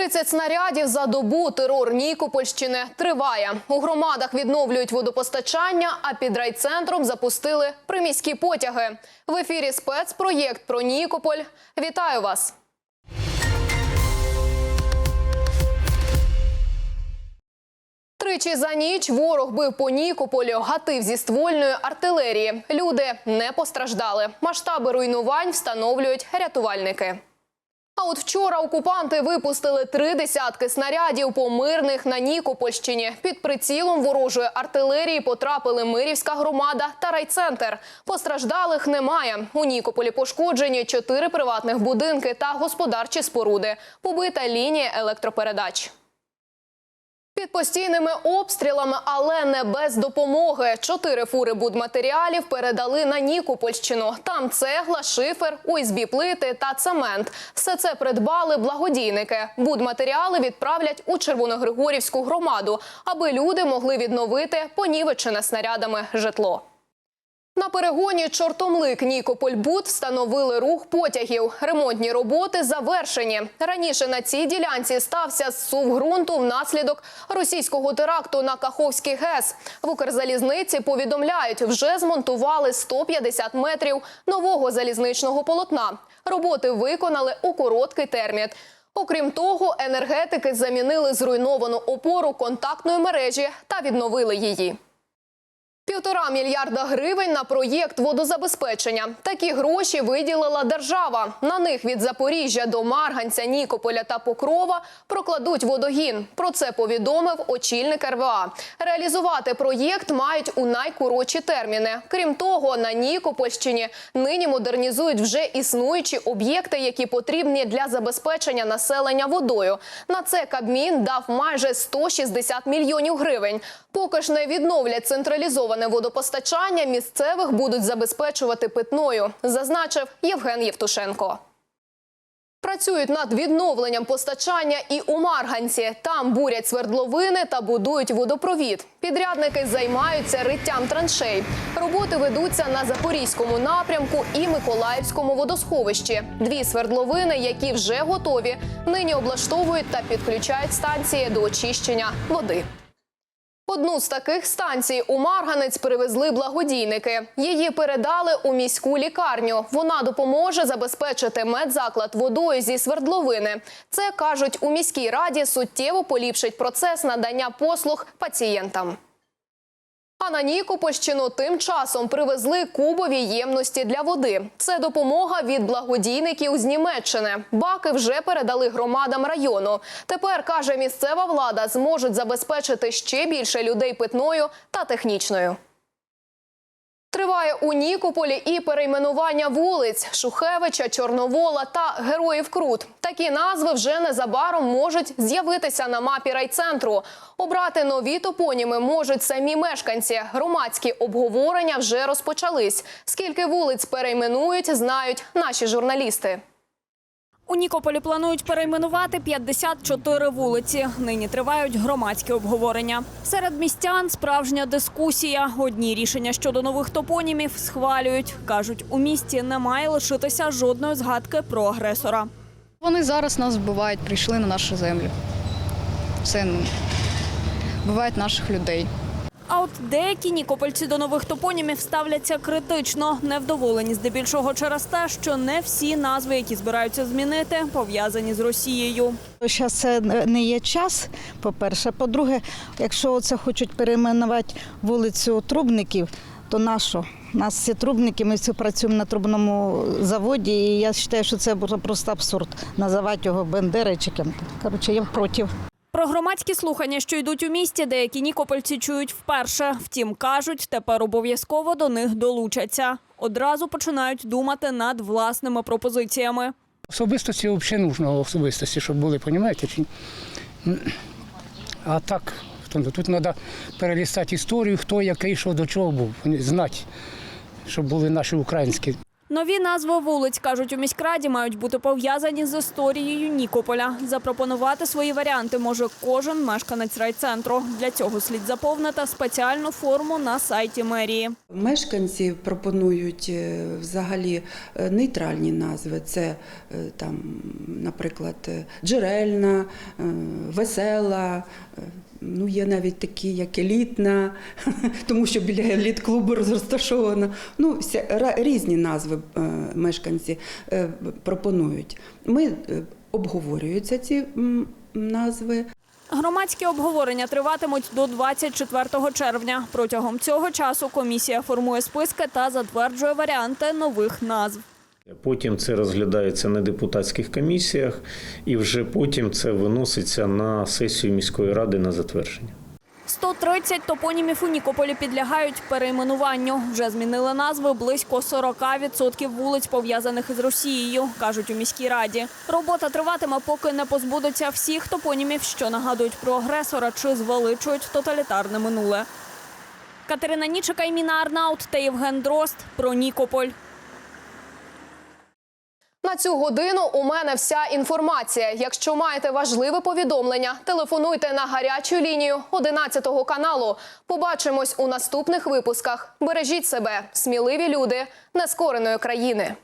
30 снарядів за добу терор Нікопольщини триває. У громадах відновлюють водопостачання, а під райцентром запустили приміські потяги. В ефірі спецпроєкт про Нікополь. Вітаю вас! Тричі за ніч ворог бив по Нікополю, гатив зі ствольної артилерії. Люди не постраждали. Масштаби руйнувань встановлюють рятувальники. А от вчора окупанти випустили три десятки снарядів по мирних на Нікопольщині. Під прицілом ворожої артилерії потрапили Мирівська громада та райцентр. Постраждалих немає. У Нікополі пошкоджені чотири приватних будинки та господарчі споруди. Побита лінія електропередач. Під постійними обстрілами, але не без допомоги. Чотири фури будматеріалів передали на Нікопольщину. Там цегла, шифер, ОСБ плити та цемент. Все це придбали благодійники. Будматеріали відправлять у Червоногригорівську громаду, аби люди могли відновити понівечене снарядами житло. На перегоні Чортомлик Нікопольбуд встановили рух потягів. Ремонтні роботи завершені. Раніше на цій ділянці стався зсув ґрунту внаслідок російського теракту на Каховський ГЕС. В Укрзалізниці повідомляють, вже змонтували 150 метрів нового залізничного полотна. Роботи виконали у короткий термін. Окрім того, енергетики замінили зруйновану опору контактної мережі та відновили її. Півтора мільярда гривень на проєкт водозабезпечення. Такі гроші виділила держава. На них від Запоріжжя до Марганця, Нікополя та Покрова прокладуть водогін. Про це повідомив очільник РВА. Реалізувати проєкт мають у найкоротші терміни. Крім того, на Нікопольщині нині модернізують вже існуючі об'єкти, які потрібні для забезпечення населення водою. На це Кабмін дав майже 160 мільйонів гривень. Поки ж не відновлять централізоване водопостачання, місцевих будуть забезпечувати питною, зазначив Євген Євтушенко. Працюють над відновленням постачання і у Марганці. Там бурять свердловини та будують водопровід. Підрядники займаються риттям траншей. Роботи ведуться на Запорізькому напрямку і Миколаївському водосховищі. Дві свердловини, які вже готові, нині облаштовують та підключають станції до очищення води. Одну з таких станцій у Марганець привезли благодійники. Її передали у міську лікарню. Вона допоможе забезпечити медзаклад водою зі свердловини. Це кажуть у міській раді суттєво поліпшить процес надання послуг пацієнтам. А на Нікопольщину тим часом привезли кубові ємності для води. Це допомога від благодійників з Німеччини. Баки вже передали громадам району. Тепер каже місцева влада, зможуть забезпечити ще більше людей питною та технічною. Триває у Нікополі і перейменування вулиць Шухевича, Чорновола та Героїв Крут. Такі назви вже незабаром можуть з'явитися на мапі райцентру. Обрати нові топоніми можуть самі мешканці. Громадські обговорення вже розпочались. Скільки вулиць перейменують, знають наші журналісти. У Нікополі планують перейменувати 54 вулиці. Нині тривають громадські обговорення. Серед містян справжня дискусія. Одні рішення щодо нових топонімів схвалюють. кажуть, у місті не має лишитися жодної згадки про агресора. Вони зараз нас вбивають, прийшли на нашу землю. Це ну, вбивають наших людей. А от деякі нікопольці до нових топонімів ставляться критично, невдоволені здебільшого через те, що не всі назви, які збираються змінити, пов'язані з Росією. Зараз це не є час, по-перше. По-друге, якщо це хочуть перейменувати вулицю Трубників, то нащо? Нас всі трубники, ми всі працюємо на трубному заводі, і я вважаю, що це просто абсурд називати його Бендери чи ким. Коротше, я проти. Про громадські слухання, що йдуть у місті, деякі нікопольці чують вперше. Втім, кажуть, тепер обов'язково до них долучаться. Одразу починають думати над власними пропозиціями. Особистості взагалі нужно особистості, щоб були, розумієте? А так, тут треба перелістати історію, хто який, що до чого був, знати, щоб були наші українські. Нові назви вулиць, кажуть у міськраді, мають бути пов'язані з історією Нікополя. Запропонувати свої варіанти може кожен мешканець райцентру. Для цього слід заповнити спеціальну форму на сайті мерії. Мешканці пропонують е, взагалі е, нейтральні назви. Це е, там, наприклад, джерельна, весела. Ну, є навіть такі, як елітна, тому що біля еліт-клубу розташовано. Ну, вся- різні назви е, мешканці е, пропонують. Ми е, обговорюються ці назви. Громадські обговорення триватимуть до 24 червня. Протягом цього часу комісія формує списки та затверджує варіанти нових назв. Потім це розглядається на депутатських комісіях, і вже потім це виноситься на сесію міської ради на затвердження. 130 топонімів у Нікополі підлягають перейменуванню. Вже змінили назви близько 40% вулиць, пов'язаних із Росією, кажуть у міській раді. Робота триватиме, поки не позбудуться всіх топонімів, що нагадують про агресора чи звеличують тоталітарне минуле. Катерина Нічика, Міна Арнаут та Євген Дрозд про Нікополь. На цю годину у мене вся інформація. Якщо маєте важливе повідомлення, телефонуйте на гарячу лінію 11 каналу. Побачимось у наступних випусках. Бережіть себе, сміливі люди нескореної країни.